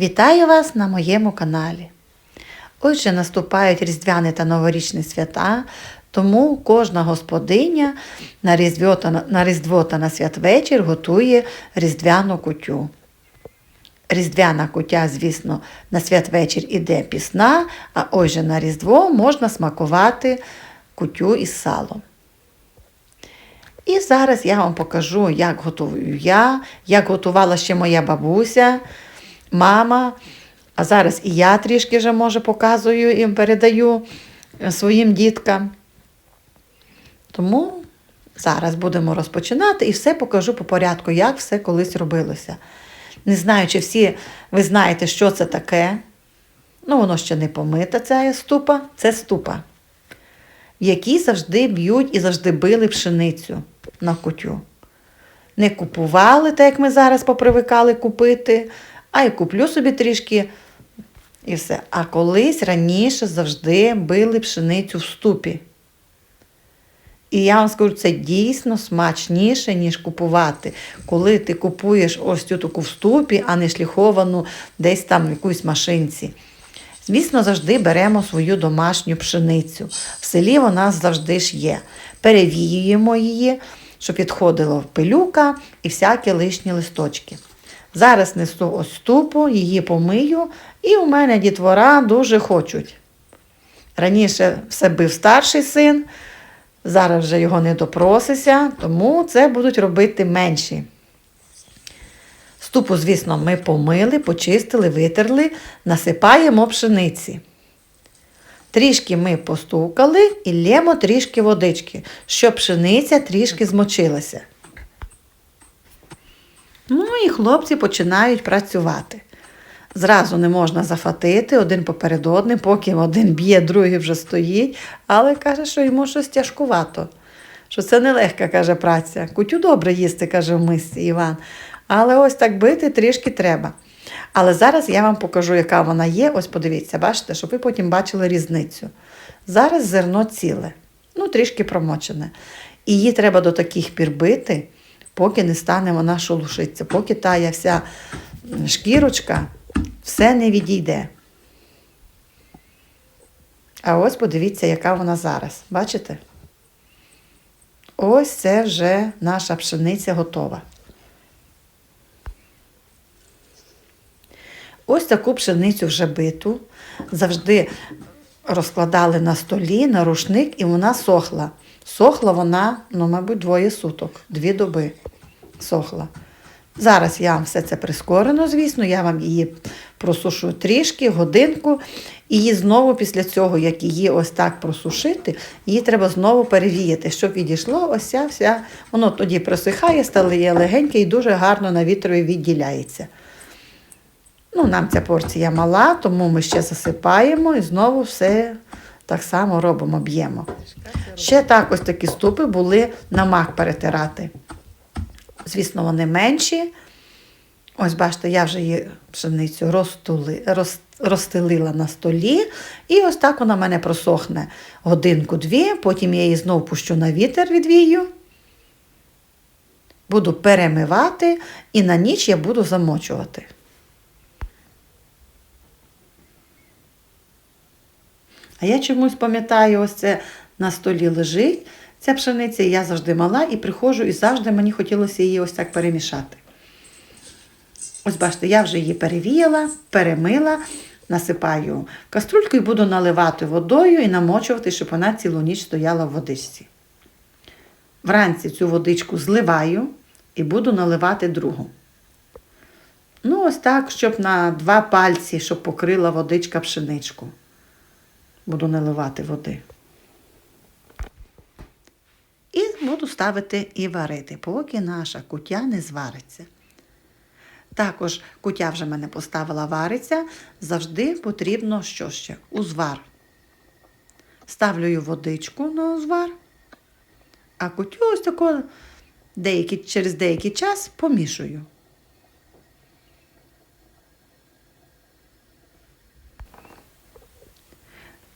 Вітаю вас на моєму каналі. Отже, наступають різдвяні та новорічні свята, тому кожна господиня на Різдво та на, Різдво та на святвечір готує різдвяну кутю. Різдвяна кутя, звісно, на святвечір іде пісна, а ось на Різдво можна смакувати кутю із салом. І зараз я вам покажу, як готую я, як готувала ще моя бабуся, мама. А зараз і я трішки вже може показую і передаю своїм діткам. Тому зараз будемо розпочинати і все покажу по порядку, як все колись робилося. Не знаю, чи всі ви знаєте, що це таке. Ну, воно ще не помита, ця ступа, це ступа, в якій завжди б'ють і завжди били пшеницю на кутю. Не купували, так як ми зараз попривикали купити, а й куплю собі трішки і все. А колись раніше завжди били пшеницю в ступі. І я вам скажу, це дійсно смачніше, ніж купувати. Коли ти купуєш ось цю таку в ступі, а не шліховану десь там в якусь машинці. Звісно, завжди беремо свою домашню пшеницю. В селі вона завжди ж є. Перевіюємо її, щоб відходила пилюка і всякі лишні листочки. Зараз несу ось ступу, її помию, і у мене дітвора дуже хочуть. Раніше все бив старший син, зараз вже його не допросися, тому це будуть робити менші. Ступу, звісно, ми помили, почистили, витерли, насипаємо пшениці. Трішки ми постукали і лємо трішки водички, щоб пшениця трішки змочилася. І хлопці починають працювати. Зразу не можна зафатити один поперед одним, поки один б'є, другий вже стоїть, але каже, що йому щось тяжкувато. Що це нелегка, каже, праця. Кутю добре їсти, каже в мисці Іван. Але ось так бити трішки треба. Але зараз я вам покажу, яка вона є. Ось подивіться, бачите, щоб ви потім бачили різницю. Зараз зерно ціле, ну трішки промочене. І її треба до таких пір бити, поки не стане вона шелушиться, поки тая вся шкірочка все не відійде. А ось подивіться, яка вона зараз. Бачите? Ось це вже наша пшениця готова. Ось таку пшеницю вже биту. Завжди розкладали на столі, на рушник, і вона сохла. Сохла вона, ну, мабуть, двоє суток, дві доби сохла. Зараз я вам все це прискорено, звісно, я вам її просушу трішки, годинку. І її знову після цього, як її ось так просушити, її треба знову перевіяти, щоб відійшло ось ця вся. Воно тоді просихає, стає легеньке і дуже гарно на вітрові відділяється. Ну, Нам ця порція мала, тому ми ще засипаємо і знову все так само робимо, б'ємо. Ще так ось такі ступи були на мак перетирати. Звісно, вони менші. Ось, бачите, я вже її пшеницю розтули, роз, розстелила на столі. І ось так вона в мене просохне годинку-дві, потім я її знову пущу на вітер відвію. Буду перемивати і на ніч я буду замочувати. А я чомусь пам'ятаю, ось це на столі лежить ця пшениця, і я завжди мала і приходжу, і завжди мені хотілося її ось так перемішати. Ось бачите, я вже її перевіяла, перемила, насипаю каструльку і буду наливати водою і намочувати, щоб вона цілу ніч стояла в водичці. Вранці цю водичку зливаю і буду наливати другу. Ну, ось так, щоб на два пальці, щоб покрила водичка пшеничку. Буду наливати води. І буду ставити і варити, поки наша кутя не звариться. Також кутя вже мене поставила вариться, завжди потрібно що ще? Узвар. Ставлю водичку на узвар, а кутю ось тако деякий, через деякий час помішую.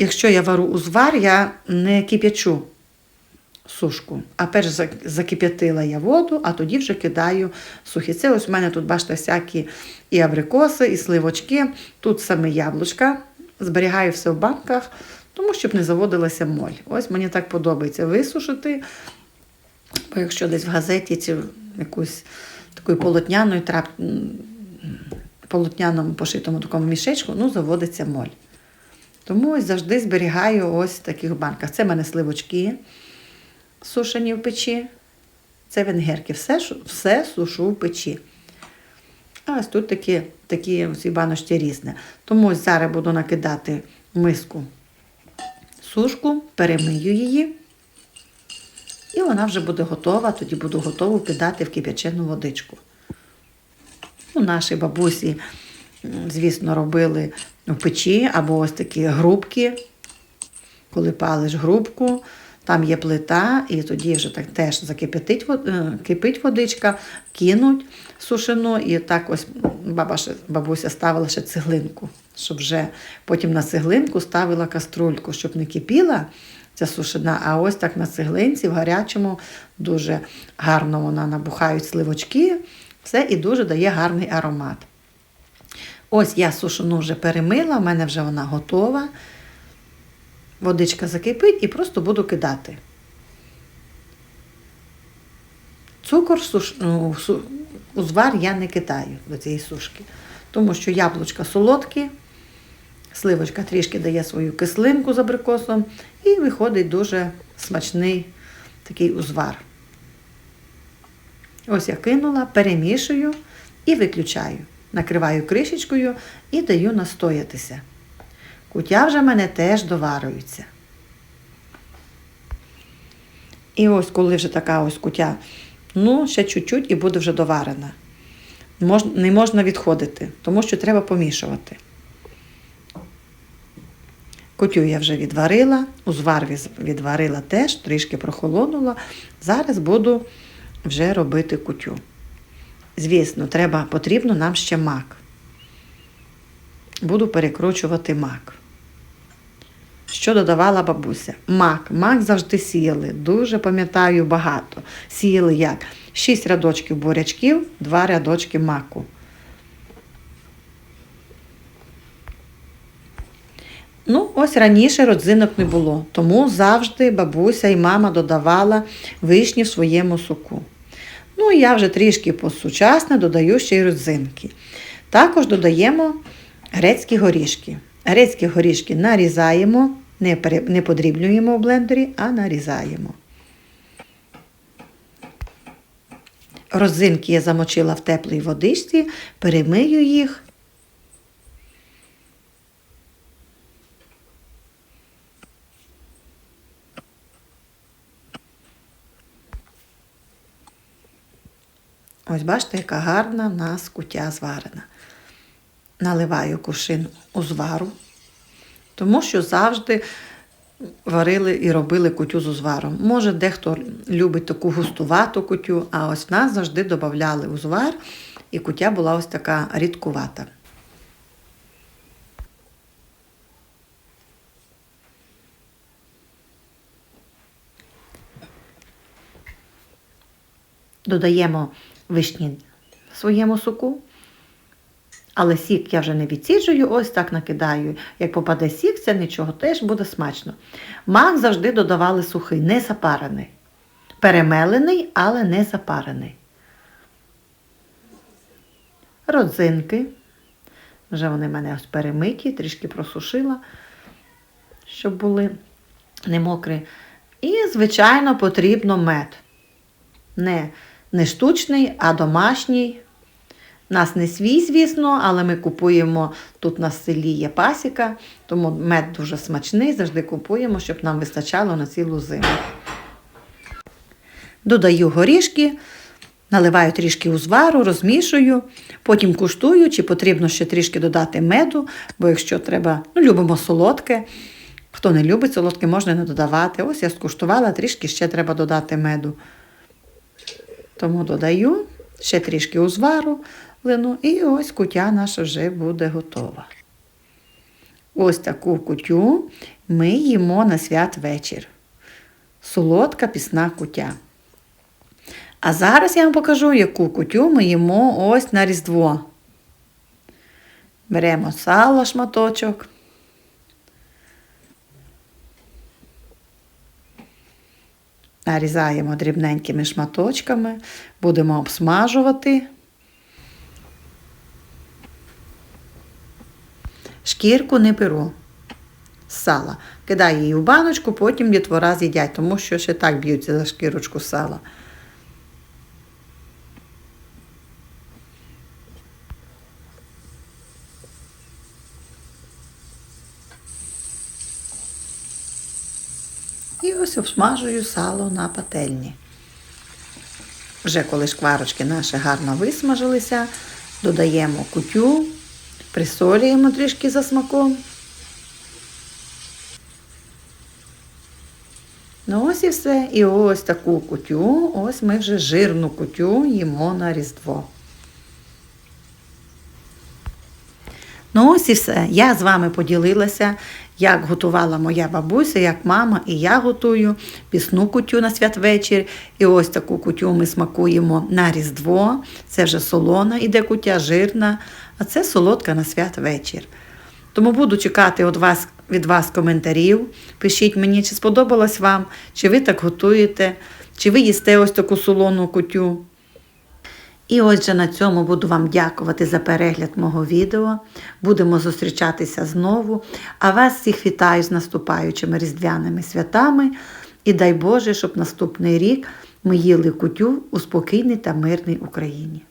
Якщо я вару узвар, я не кип'ячу сушку. А перш закип'ятила я воду, а тоді вже кидаю сухі. Це ось у мене тут, бачите, всякі і абрикоси, і сливочки. Тут саме яблучка. Зберігаю все в банках, тому щоб не заводилася моль. Ось мені так подобається висушити. Бо якщо десь в газеті чи якусь такою полотняною трап... полотняному пошитому такому мішечку, ну, заводиться моль. Тому ось завжди зберігаю ось в таких банках. Це в мене сливочки сушені в печі. Це венгерки. Все, все сушу в печі. А ось тут такі, такі ці баночки різні. Тому ось зараз буду накидати в миску сушку, перемию її. І вона вже буде готова, тоді буду готову кидати в кип'ячену водичку. Ну, наші бабусі, звісно, робили в печі або ось такі грубки. Коли палиш грубку, там є плита, і тоді вже так теж закипятить вод- е, кипить водичка, кинуть сушину, і так ось баба бабуся ставила ще цеглинку, щоб вже потім на цеглинку ставила каструльку, щоб не кипіла ця сушина, а ось так на цеглинці в гарячому дуже гарно вона набухають сливочки, все і дуже дає гарний аромат. Ось я сушину вже перемила, в мене вже вона готова. Водичка закипить і просто буду кидати. Цукор суш... ну, су- у звар я не кидаю до цієї сушки, тому що яблучка солодкі, сливочка трішки дає свою кислинку з абрикосом і виходить дуже смачний такий узвар. Ось я кинула, перемішую і виключаю. Накриваю кришечкою і даю настоятися. Кутя вже в мене теж доварюється. І ось коли вже така ось кутя, ну, ще чуть-чуть і буде вже доварена. Не можна відходити, тому що треба помішувати. Кутю я вже відварила, узвар відварила теж, трішки прохолонула. Зараз буду вже робити кутю. Звісно, треба, потрібно нам ще мак. Буду перекручувати мак. Що додавала бабуся? Мак. Мак завжди сіяли. Дуже пам'ятаю багато. Сіяли як? Шість рядочків бурячків, два рядочки маку. Ну, ось раніше родзинок не було, тому завжди бабуся і мама додавала вишні в своєму соку. Ну, і я вже трішки посучасне додаю ще й родзинки. Також додаємо грецькі горішки. Грецькі горішки нарізаємо, не, подрібнюємо в блендері, а нарізаємо. Родзинки я замочила в теплій водичці, перемию їх. Ось бачите, яка гарна в нас кутя зварена. Наливаю кувшин у звару, тому що завжди варили і робили кутю з узваром. Може, дехто любить таку густувату кутю, а ось в нас завжди додавали узвар, і кутя була ось така рідкувата. Додаємо вишні в своєму соку. Але сік я вже не відсіджую, ось так накидаю. Як попаде сік, це нічого, теж буде смачно. Мак завжди додавали сухий, не запарений. Перемелений, але не запарений. Родзинки. Вже вони в мене ось перемиті, трішки просушила, щоб були не мокрі. І, звичайно, потрібно мед. Не, не штучний, а домашній. Нас не свій, звісно, але ми купуємо тут на селі є пасіка, тому мед дуже смачний, завжди купуємо, щоб нам вистачало на цілу зиму. Додаю горішки, наливаю трішки узвару, розмішую, потім куштую, чи потрібно ще трішки додати меду, бо якщо треба, ну, любимо солодке. Хто не любить солодке, можна не додавати. Ось я скуштувала, трішки ще треба додати меду. Тому додаю ще трішки узвару лину, і ось кутя наша вже буде готова. Ось таку кутю ми їмо на святвечір. солодка пісна кутя. А зараз я вам покажу, яку кутю ми їмо ось на Різдво. Беремо сало шматочок. Нарізаємо дрібненькими шматочками, будемо обсмажувати. Шкірку не беру з сала. Кидаю її в баночку, потім дітвора з'їдять, тому що ще так б'ються за шкірочку сала. І ось обсмажую сало на пательні. Вже коли шкварочки наші гарно висмажилися, додаємо кутю, присолюємо трішки за смаком. Ну ось і все. І ось таку кутю, ось ми вже жирну кутю їмо на Різдво. Ну ось і все. Я з вами поділилася, як готувала моя бабуся, як мама, і я готую пісну кутю на святвечір. І ось таку кутю ми смакуємо на Різдво. Це вже солона іде кутя, жирна, а це солодка на святвечір. Тому буду чекати від вас, від вас коментарів. Пишіть мені, чи сподобалось вам, чи ви так готуєте, чи ви їсте ось таку солону кутю. І отже, на цьому буду вам дякувати за перегляд мого відео. Будемо зустрічатися знову. А вас всіх вітаю з наступаючими різдвяними святами. І дай Боже, щоб наступний рік ми їли кутю у спокійній та мирній Україні.